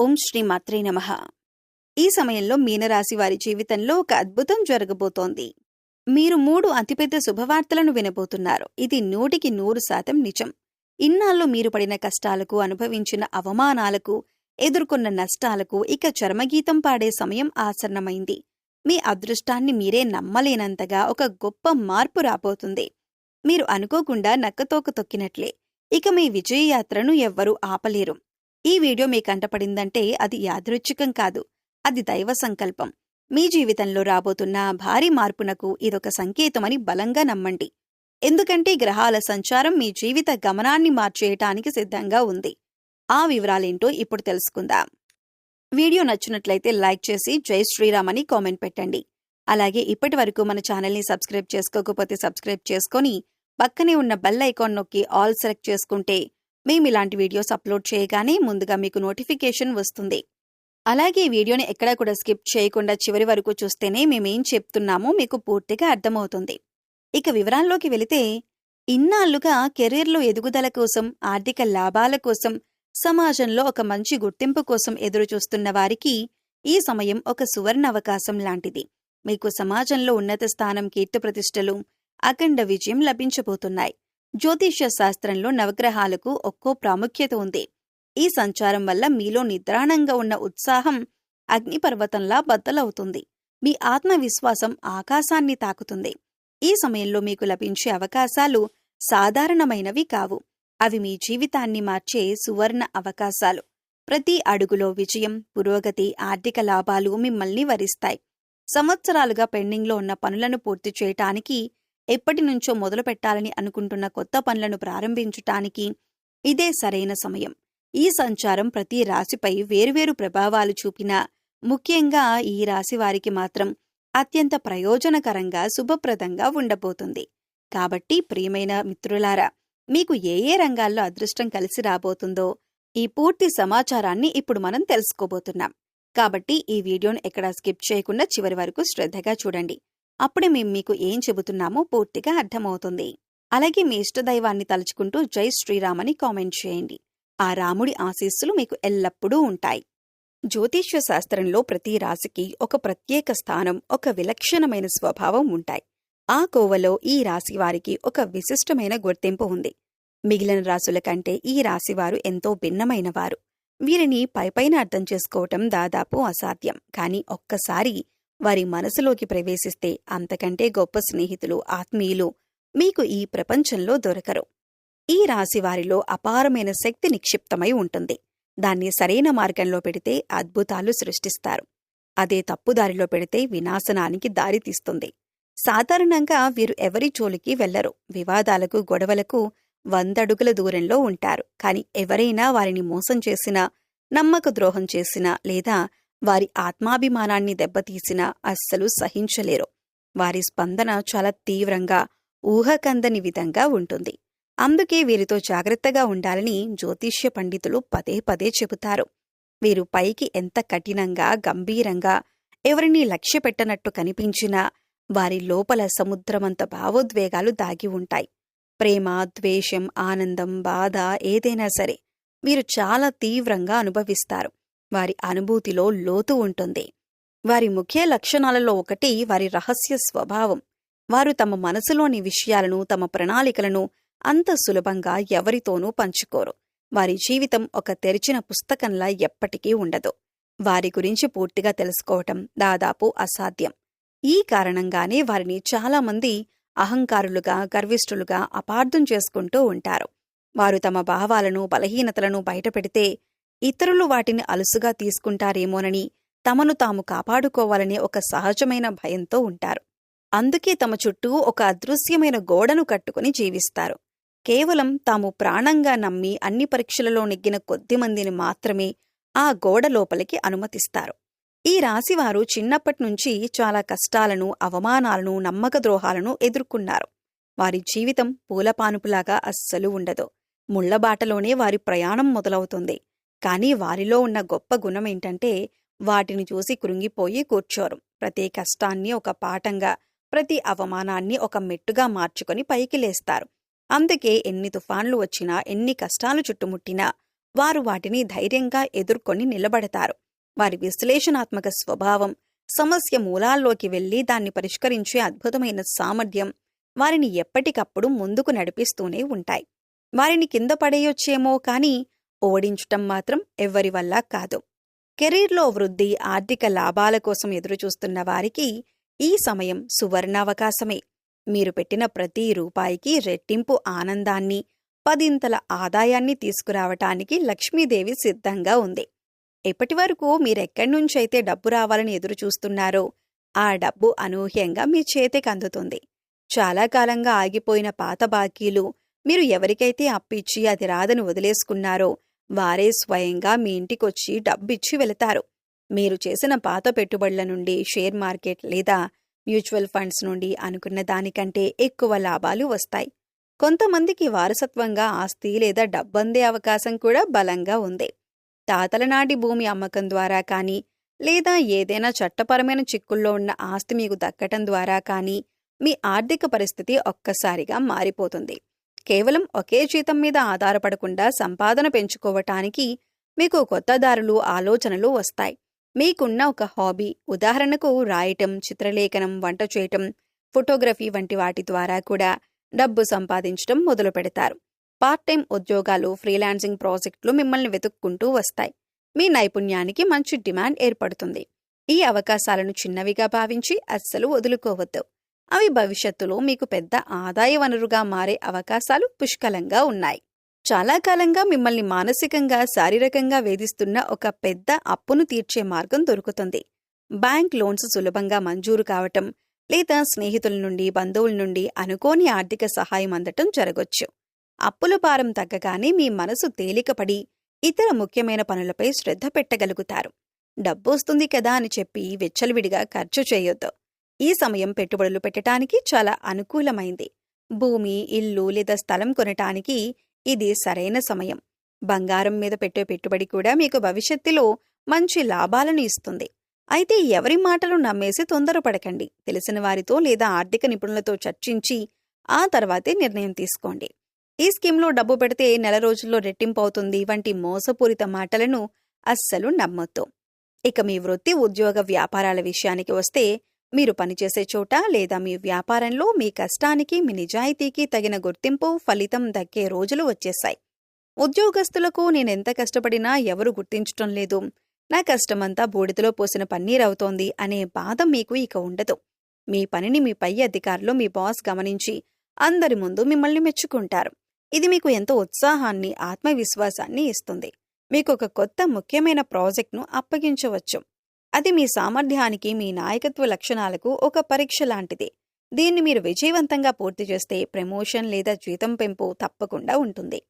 ఓం శ్రీ మాత్రే నమ. ఈ సమయంలో మీనరాశి వారి జీవితంలో ఒక అద్భుతం జరగబోతోంది. మీరు మూడు అతిపెద్ద శుభవార్తలను వినబోతున్నారు. ఇది నూటికి నూరు శాతం నిజం. ఇన్నాళ్ళు మీరు పడిన కష్టాలకు అనుభవించిన అవమానాలకు ఎదుర్కొన్న నష్టాలకు ఇక చర్మగీతం పాడే సమయం ఆసన్నమైంది. మీ అదృష్టాన్ని మీరే నమ్మలేనంతగా ఒక గొప్ప మార్పు రాబోతుంది. మీరు అనుకోకుండా నక్కతోక తొక్కినట్లే. ఇక మీ విజయయాత్రను ఎవ్వరూ ఆపలేరు. ఈ వీడియో మీ కంటపడిందంటే అది యాదృచ్ఛికం కాదు. అది దైవ సంకల్పం. మీ జీవితంలో రాబోతున్న భారీ మార్పునకు ఇదొక సంకేతమని బలంగా నమ్మండి. ఎందుకంటే గ్రహాల సంచారం మీ జీవిత గమనాన్ని మార్చేయటానికి సిద్ధంగా ఉంది. ఆ వివరాలేంటో ఇప్పుడు తెలుసుకుందాం. వీడియో నచ్చినట్లయితే లైక్ చేసి జై శ్రీరామ్ అని కామెంట్ పెట్టండి. అలాగే ఇప్పటి వరకు మన ఛానల్ని సబ్స్క్రైబ్ చేసుకోకపోతే సబ్స్క్రైబ్ చేసుకొని పక్కనే ఉన్న బెల్ ఐకాన్ నొక్కి ఆల్ సెలెక్ట్ చేసుకుంటే మేము ఇలాంటి వీడియోస్ అప్లోడ్ చేయగానే ముందుగా మీకు నోటిఫికేషన్ వస్తుంది. అలాగే వీడియోని ఎక్కడా కూడా స్కిప్ చేయకుండా చివరి వరకు చూస్తేనే మేమేం చెప్తున్నామో మీకు పూర్తిగా అర్థమవుతుంది. ఇక వివరాల్లోకి వెళితే ఇన్నాళ్ళుగా కెరీర్లో ఎదుగుదల కోసం ఆర్థిక లాభాల కోసం సమాజంలో ఒక మంచి గుర్తింపు కోసం ఎదురుచూస్తున్న వారికి ఈ సమయం ఒక సువర్ణ అవకాశం లాంటిది. మీకు సమాజంలో ఉన్నత స్థానం కీర్తిప్రతిష్టలు అఖండ విజయం లభించబోతున్నాయి. జ్యోతిష్య శాస్త్రంలో నవగ్రహాలకు ఒక్కో ప్రాముఖ్యత ఉంది. ఈ సంచారం వల్ల మీలో నిద్రాణంగా ఉన్న ఉత్సాహం అగ్నిపర్వతంలా బద్దలవుతుంది. మీ ఆత్మవిశ్వాసం ఆకాశాన్ని తాకుతుంది. ఈ సమయంలో మీకు లభించే అవకాశాలు సాధారణమైనవి కావు. అవి మీ జీవితాన్ని మార్చే సువర్ణ అవకాశాలు. ప్రతి అడుగులో విజయం పురోగతి ఆర్థిక లాభాలు మిమ్మల్ని వరిస్తాయి. సంవత్సరాలుగా పెండింగ్లో ఉన్న పనులను పూర్తి చేయటానికి ఎప్పటి నుంచో మొదలు పెట్టాలని అనుకుంటున్న కొత్త పనులను ప్రారంభించటానికి ఇదే సరైన సమయం. ఈ సంచారం ప్రతి రాశిపై వేరువేరు ప్రభావాలు చూపినా ముఖ్యంగా ఈ రాశి వారికి మాత్రం అత్యంత ప్రయోజనకరంగా శుభప్రదంగా ఉండబోతుంది. కాబట్టి ప్రియమైన మిత్రులారా మీకు ఏ ఏ రంగాల్లో అదృష్టం కలిసి రాబోతుందో ఈ పూర్తి సమాచారాన్ని ఇప్పుడు మనం తెలుసుకోబోతున్నాం. కాబట్టి ఈ వీడియోను ఎక్కడా స్కిప్ చేయకుండా చివరి వరకు శ్రద్ధగా చూడండి. అప్పుడే మేము మీకు ఏం చెబుతున్నామో పూర్తిగా అర్థమవుతుంది. అలాగే మీ ఇష్టదైవాన్ని తలుచుకుంటూ జై శ్రీరామ్ అని కామెంట్ చేయండి. ఆ రాముడి ఆశీస్సులు మీకు ఎల్లప్పుడూ ఉంటాయి. జ్యోతిష్య శాస్త్రంలో ప్రతి రాశికి ఒక ప్రత్యేక స్థానం ఒక విలక్షణమైన స్వభావం ఉంటాయి. ఆ కోవలో ఈ రాశి వారికి ఒక విశిష్టమైన గుర్తింపు ఉంది. మిగిలిన రాశుల కంటే ఈ రాశివారు ఎంతో భిన్నమైనవారు. వీరిని పైపైన అర్థం చేసుకోవటం దాదాపు అసాధ్యం. కాని ఒక్కసారి వారి మనసులోకి ప్రవేశిస్తే అంతకంటే గొప్ప స్నేహితులు ఆత్మీయులు మీకు ఈ ప్రపంచంలో దొరకరు. ఈ రాశి వారిలో అపారమైన శక్తి నిక్షిప్తమై ఉంటుంది. దాన్ని సరైన మార్గంలో పెడితే అద్భుతాలు సృష్టిస్తారు. అదే తప్పుదారిలో పెడితే వినాశనానికి దారితీస్తుంది సాధారణంగా వీరు ఎవరి జోలికి వెళ్ళరు వివాదాలకు గొడవలకు వందడుగుల దూరంలో ఉంటారు. కాని ఎవరైనా వారిని మోసం చేసినా నమ్మక ద్రోహం చేసినా లేదా వారి ఆత్మాభిమానాన్ని దెబ్బతీసినా అస్సలు సహించలేరు. వారి స్పందన చాలా తీవ్రంగా ఊహకందని విధంగా ఉంటుంది. అందుకే వీరితో జాగ్రత్తగా ఉండాలని జ్యోతిష్య పండితులు పదే పదే చెబుతారు. వీరు పైకి ఎంత కఠినంగా గంభీరంగా ఎవరినీ లక్ష్యపెట్టనట్టు కనిపించినా వారి లోపల సముద్రమంత భావోద్వేగాలు దాగి ఉంటాయి. ప్రేమ ద్వేషం ఆనందం బాధ ఏదైనా సరే వీరు చాలా తీవ్రంగా అనుభవిస్తారు. వారి అనుభూతిలో లోతు ఉంటుంది. వారి ముఖ్య లక్షణాలలో ఒకటి వారి రహస్య స్వభావం. వారు తమ మనసులోని విషయాలను తమ ప్రణాళికలను అంత సులభంగా ఎవరితోనూ పంచుకోరు. వారి జీవితం ఒక తెరిచిన పుస్తకంలా ఎప్పటికీ ఉండదు. వారి గురించి పూర్తిగా తెలుసుకోవటం దాదాపు అసాధ్యం. ఈ కారణంగానే వారిని చాలామంది అహంకారులుగా గర్విష్ఠులుగా అపార్థం చేసుకుంటూ ఉంటారు. వారు తమ భావాలను బలహీనతలను బయటపెడితే ఇతరులు వాటిని అలుసుగా తీసుకుంటారేమోనని తమను తాము కాపాడుకోవాలనే ఒక సహజమైన భయంతో ఉంటారు. అందుకే తమ చుట్టూ ఒక అదృశ్యమైన గోడను కట్టుకుని జీవిస్తారు. కేవలం తాము ప్రాణంగా నమ్మి అన్ని పరీక్షలలో నెగ్గిన కొద్దిమందిని మాత్రమే ఆ గోడ లోపలికి అనుమతిస్తారు. ఈ రాశివారు చిన్నప్పటినుంచి చాలా కష్టాలను అవమానాలను నమ్మక ద్రోహాలను ఎదుర్కొన్నారు. వారి జీవితం పూలపానుపులాగా అస్సలు ఉండదు. ముళ్ళబాటలోనే వారి ప్రయాణం మొదలవుతుంది. కానీ వారిలో ఉన్న గొప్ప గుణమేంటంటే వాటిని చూసి కృంగిపోయి కూర్చోరు. ప్రతి కష్టాన్ని ఒక పాఠంగా ప్రతి అవమానాన్ని ఒక మెట్టుగా మార్చుకొని పైకి లేస్తారు. అందుకే ఎన్ని తుఫాన్లు వచ్చినా ఎన్ని కష్టాలు చుట్టుముట్టినా వారు వాటిని ధైర్యంగా ఎదుర్కొని నిలబడతారు. వారి విశ్లేషణాత్మక స్వభావం సమస్య మూలాల్లోకి వెళ్ళి దాన్ని పరిష్కరించే అద్భుతమైన సామర్థ్యం వారిని ఎప్పటికప్పుడు ముందుకు నడిపిస్తూనే ఉంటాయి. వారిని కింద పడేయొచ్చేమో కానీ ఓడించటం మాత్రం ఎవ్వరి వల్ల కాదు. కెరీర్లో వృద్ధి ఆర్థిక లాభాల కోసం ఎదురుచూస్తున్న వారికి ఈ సమయం సువర్ణావకాశమే. మీరు పెట్టిన ప్రతి రూపాయికి రెట్టింపు ఆనందాన్ని పదింతల ఆదాయాన్ని తీసుకురావటానికి లక్ష్మీదేవి సిద్ధంగా ఉంది. ఇప్పటివరకు మీరెక్కడి నుంచైతే డబ్బు రావాలని ఎదురుచూస్తున్నారో ఆ డబ్బు అనూహ్యంగా మీ చేతికి అందుతుంది. చాలా కాలంగా ఆగిపోయిన పాత బాకీలు మీరు ఎవరికైతే అప్పిచ్చి అది రాదని వదిలేసుకున్నారో వారే స్వయంగా మీ ఇంటికొచ్చి డబ్బిచ్చి వెళతారు. మీరు చేసిన పాత పెట్టుబడుల నుండి షేర్ మార్కెట్ లేదా మ్యూచువల్ ఫండ్స్ నుండి అనుకున్న దానికంటే ఎక్కువ లాభాలు వస్తాయి. కొంతమందికి వారసత్వంగా ఆస్తి లేదా డబ్బందే అవకాశం కూడా బలంగా ఉంది. తాతల నాటి భూమి అమ్మకం ద్వారా కానీ లేదా ఏదైనా చట్టపరమైన చిక్కుల్లో ఉన్న ఆస్తి మీకు దక్కటం ద్వారా కానీ మీ ఆర్థిక పరిస్థితి ఒక్కసారిగా మారిపోతుంది. కేవలం ఒకే జీతం మీద ఆధారపడకుండా సంపాదన పెంచుకోవటానికి మీకు కొత్త దారులు ఆలోచనలు వస్తాయి. మీకున్న ఒక హాబీ ఉదాహరణకు రాయటం చిత్రలేఖనం వంట చేయటం ఫోటోగ్రఫీ వంటి వాటి ద్వారా కూడా డబ్బు సంపాదించడం మొదలు పెడతారు. పార్ట్ టైం ఉద్యోగాలు ఫ్రీలాన్సింగ్ ప్రాజెక్టులు మిమ్మల్ని వెతుక్కుంటూ వస్తాయి. మీ నైపుణ్యానికి మంచి డిమాండ్ ఏర్పడుతుంది. ఈ అవకాశాలను చిన్నవిగా భావించి అస్సలు వదులుకోవద్దు. అవి భవిష్యత్తులో మీకు పెద్ద ఆదాయ వనరుగా మారే అవకాశాలు పుష్కలంగా ఉన్నాయి. చాలా కాలంగా మిమ్మల్ని మానసికంగా శారీరకంగా వేధిస్తున్న ఒక పెద్ద అప్పును తీర్చే మార్గం దొరుకుతుంది. బ్యాంక్ లోన్స్ సులభంగా మంజూరు కావటం లేదా స్నేహితుల నుండి బంధువుల నుండి అనుకోని ఆర్థిక సహాయం అందటం జరగొచ్చు. అప్పుల భారం తగ్గగానే మీ మనసు తేలికపడి ఇతర ముఖ్యమైన పనులపై శ్రద్ధ పెట్టగలుగుతారు. డబ్బొస్తుంది కదా అని చెప్పి విచ్చలవిడిగా ఖర్చు చేయొద్దు. ఈ సమయం పెట్టుబడులు పెట్టడానికి చాలా అనుకూలమైంది. భూమి ఇల్లు లేదా స్థలం కొనటానికి ఇది సరైన సమయం. బంగారం మీద పెట్టే పెట్టుబడి కూడా మీకు భవిష్యత్తులో మంచి లాభాలను ఇస్తుంది. అయితే ఎవరి మాటలు నమ్మేసి తొందరపడకండి. తెలిసిన వారితో లేదా ఆర్థిక నిపుణులతో చర్చించి ఆ తర్వాతే నిర్ణయం తీసుకోండి. ఈ స్కీమ్లో డబ్బు పెడితే నెల రోజుల్లో రెట్టింపు అవుతుంది వంటి మోసపూరిత మాటలను అస్సలు నమ్మొద్దు. ఇక మీ వృత్తి ఉద్యోగ వ్యాపారాల విషయానికి వస్తే మీరు పనిచేసే చోట లేదా మీ వ్యాపారంలో మీ కష్టానికి మీ నిజాయితీకి తగిన గుర్తింపు ఫలితం దక్కే రోజులు వచ్చేశాయి ఉద్యోగస్తులకు నేనెంత కష్టపడినా ఎవరు గుర్తించటం లేదు. నా కష్టమంతా బూడిదలో పోసిన పన్నీరవుతోంది అనే బాధ మీకు ఇక ఉండదు. మీ పనిని మీ పై అధికారులు మీ బాస్ గమనించి అందరి ముందు మిమ్మల్ని మెచ్చుకుంటారు. ఇది మీకు ఎంతో ఉత్సాహాన్ని ఆత్మవిశ్వాసాన్ని ఇస్తుంది. మీకు ఒక కొత్త ముఖ్యమైన ప్రాజెక్ట్ను అప్పగించవచ్చు. అది మీ సామర్థ్యానికి మీ నాయకత్వ లక్షణాలకు ఒక పరీక్ష లాంటిది. దీన్ని మీరు విజయవంతంగా పూర్తి చేస్తే ప్రమోషన్ లేదా జీతం పెంపు తప్పకుండా ఉంటుంది.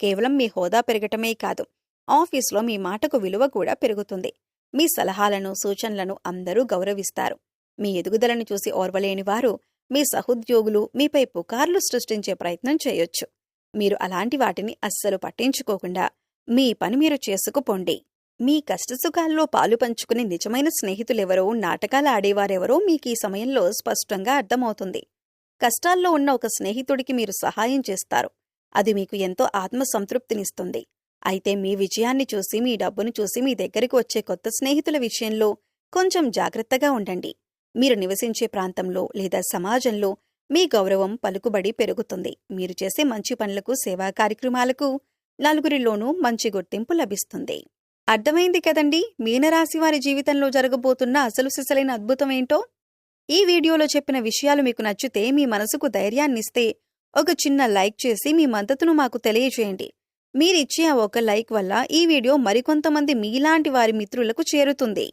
కేవలం మీ హోదా పెరగటమే కాదు ఆఫీస్లో మీ మాటకు విలువ కూడా పెరుగుతుంది. మీ సలహాలను సూచనలను అందరూ గౌరవిస్తారు. మీ ఎదుగుదలను చూసి ఓర్వలేని వారు మీ సహోద్యోగులు మీపై పుకార్లు సృష్టించే ప్రయత్నం చేయొచ్చు. మీరు అలాంటి వాటిని అస్సలు పట్టించుకోకుండా మీ పని మీరు చేసుకుపోండి. మీ కష్టసుఖాల్లో పాలు పంచుకునే నిజమైన స్నేహితులెవరో నాటకాలు ఆడేవారెవరో మీకు ఈ సమయంలో స్పష్టంగా అర్థమవుతుంది. కష్టాల్లో ఉన్న ఒక స్నేహితుడికి మీరు సహాయం చేస్తారు. అది మీకు ఎంతో ఆత్మసంతృప్తినిస్తుంది. అయితే మీ విజయాన్ని చూసి మీ డబ్బును చూసి మీ దగ్గరికి వచ్చే కొత్త స్నేహితుల విషయంలో కొంచెం జాగ్రత్తగా ఉండండి. మీరు నివసించే ప్రాంతంలో లేదా సమాజంలో మీ గౌరవం పలుకుబడి పెరుగుతుంది. మీరు చేసే మంచి పనులకు సేవా కార్యక్రమాలకు నలుగురిలోనూ మంచి గుర్తింపు లభిస్తుంది. అర్థమైంది కదండి? మీనరాశి వారి జీవితంలో జరగబోతున్న అసలు సిసలైన అద్భుతం ఏంటో? ఈ వీడియోలో చెప్పిన విషయాలు మీకు నచ్చితే మీ మనసుకు ధైర్యాన్నిస్తే ఒక చిన్న లైక్ చేసి మీ మద్దతును మాకు తెలియజేయండి మీరిచ్చే ఆ ఒక లైక్ వల్ల ఈ వీడియో మరికొంతమంది మీలాంటి వారి మిత్రులకు చేరుతుంది.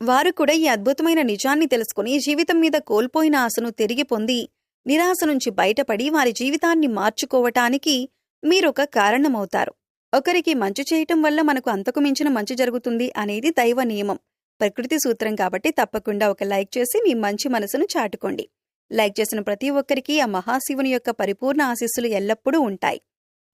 వారు కూడా ఈ అద్భుతమైన నిజాన్ని తెలుసుకుని జీవితం మీద కోల్పోయిన ఆశను తిరిగి పొంది నిరాశ నుంచి బయటపడి వారి జీవితాన్ని మార్చుకోవటానికి మీరొక కారణమవుతారు. ఒకరికి మంచి చేయటం వల్ల మనకు అంతకు మించిన మంచి జరుగుతుంది అనేది దైవ నియమం. ప్రకృతి సూత్రం కాబట్టి తప్పకుండా ఒక లైక్ చేసి మీ మంచి మనసును చాటుకోండి. లైక్ చేసిన ప్రతి ఒక్కరికి ఆ మహాశివుని యొక్క పరిపూర్ణ ఆశీస్సులు ఎల్లప్పుడూ ఉంటాయి.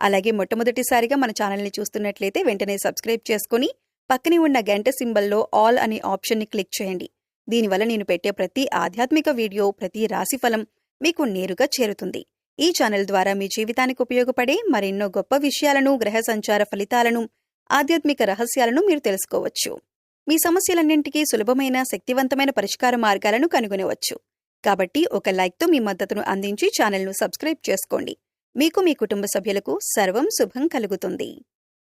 అలాగే మొట్టమొదటిసారిగా మన ఛానల్ని చూస్తున్నట్లయితే వెంటనే సబ్స్క్రైబ్ చేసుకుని పక్కనే ఉన్న గంట సింబల్లో ఆల్ అనే ఆప్షన్ని క్లిక్ చేయండి. దీనివల్ల నేను పెట్టే ప్రతి ఆధ్యాత్మిక వీడియో ప్రతి రాశిఫలం మీకు నేరుగా చేరుతుంది. ఈ ఛానల్ ద్వారా మీ జీవితానికి ఉపయోగపడే మరెన్నో గొప్ప విషయాలను గ్రహ సంచార ఫలితాలను ఆధ్యాత్మిక రహస్యాలను మీరు తెలుసుకోవచ్చు. మీ సమస్యలన్నింటికీ సులభమైన శక్తివంతమైన పరిష్కార మార్గాలను కనుగొనవచ్చు. కాబట్టి ఒక లైక్తో మీ మద్దతును అందించి ఛానల్ను సబ్స్క్రైబ్ చేసుకోండి. మీకు మీ కుటుంబ సభ్యులకు సర్వం శుభం కలుగుతుంది.